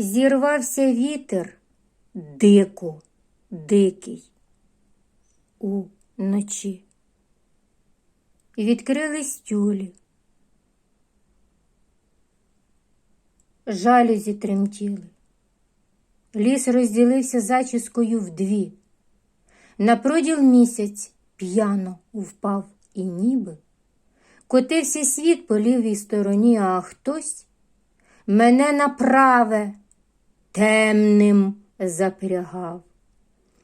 Зірвався вітер дико, дикий у ночі. Відкрились тюлі. Жалюзі тремтіли. Ліс розділився зачіскою вдві. На проділ місяць п'яно впав і ніби. Котився світ по лівій стороні, а хтось мене на праве темним запрягав.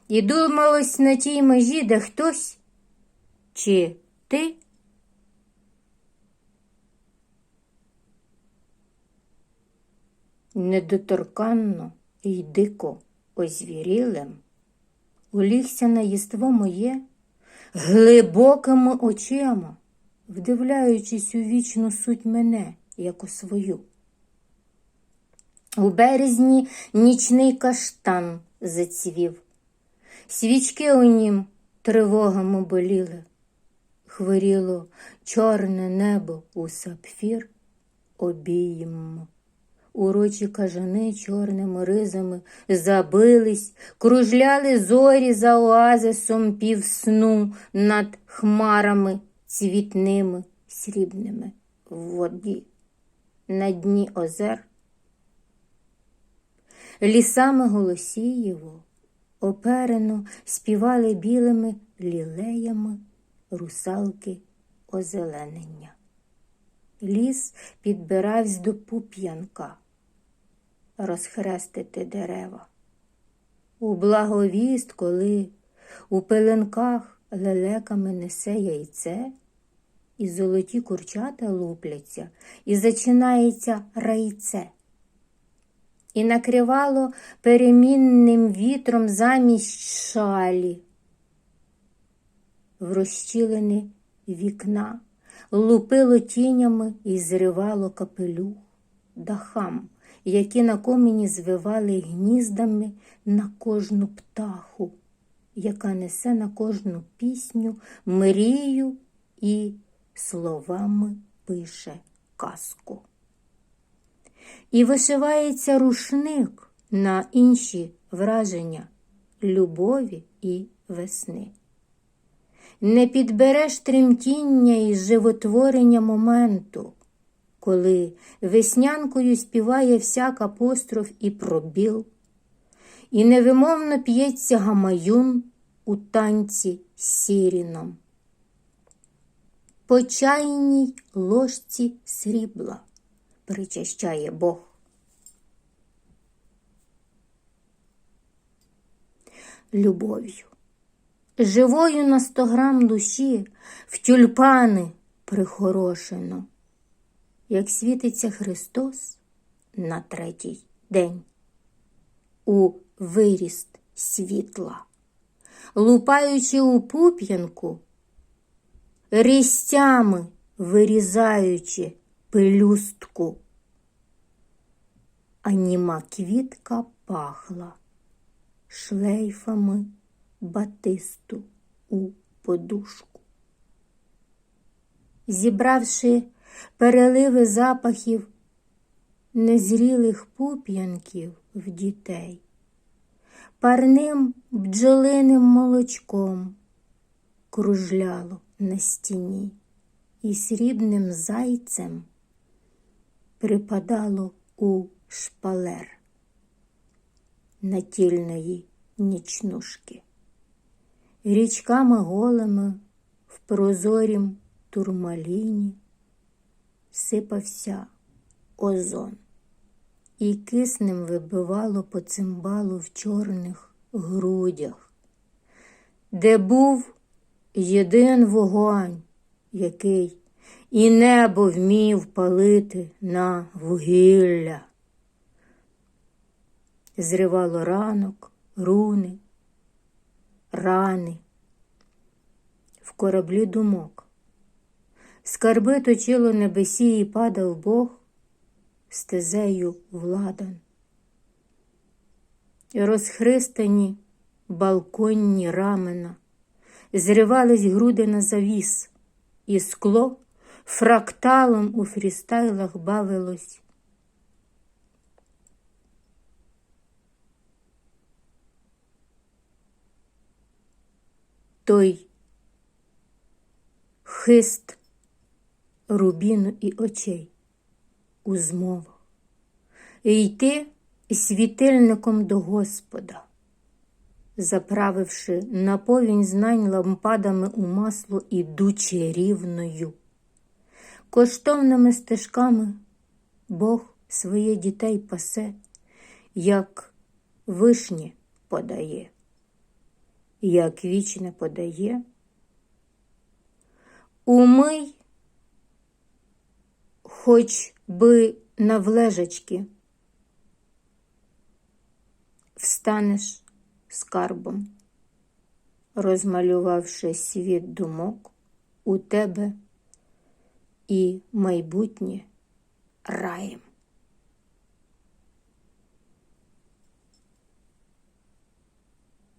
І думалось на тій межі, де хтось чи ти. Недоторканно й дико озвірілим, улігся на єство моє глибокими очима, вдивляючись у вічну суть мене, як у свою. У березні нічний каштан зацвів, свічки у нім тривогами боліли, хворіло чорне небо у сапфір обійм. Урочі кажани чорними ризами забились, кружляли зорі за оазисом півсну над хмарами цвітними срібними в воді, на дні озер. Лісами Голосієво оперено співали білими лілеями русалки озеленення. Ліс підбиравсь до пуп'янка розхрестити дерева. У благовіст, коли у пеленках лелеками несе яйце, і золоті курчата лупляться, і зачинається райце. І накривало перемінним вітром замість шалі. В розчілені вікна лупило тінями і зривало капелюх дахам які на комені звивали гніздами на кожну птаху, яка несе на кожну пісню мрію і словами пише казку. І вишивається рушник на інші враження любові і весни. Не підбереш тремтіння і животворення моменту коли веснянкою співає всяк апостроф і пробіл, і невимовно п'ється гамаюн у танці сіріном. По чайній ложці срібла причащає Бог. Любов'ю, живою на сто грам душі в тюльпани прихорошено як світиться Христос на третій день, у виріст світла, лупаючи у пуп'янку, різцями вирізаючи пелюстку, а німа квітка пахла шлейфами батисту у подушку. Зібравши переливи запахів незрілих пуп'янків в дітей, парним бджолиним молочком кружляло на стіні і срібним зайцем припадало у шпалер натільної нічнушки, річками голими в прозорім турмаліні сипався озон, і киснем вибивало по цимбалу в чорних грудях, де був єдин вогонь, який і небо вмів палити на вугілля. Зривало ранок, руни, рани, в кораблі думок. Скарби точило небесі і падав Бог стезею владан. Розхристані балконні рамена, зривались груди на завіс, і скло фракталом у фрістайлах бавилось. Той хист рубіну і очей у змовах, йти світильником до Господа, заправивши на повінь знань лампадами у масло, ідучи рівною. Коштовними стежками Бог своє дітей пасе, як вишні подає, як вічне подає. Умий, хоч би навлежечки, встанеш скарбом, розмалювавши світ думок у тебе і майбутнє раєм.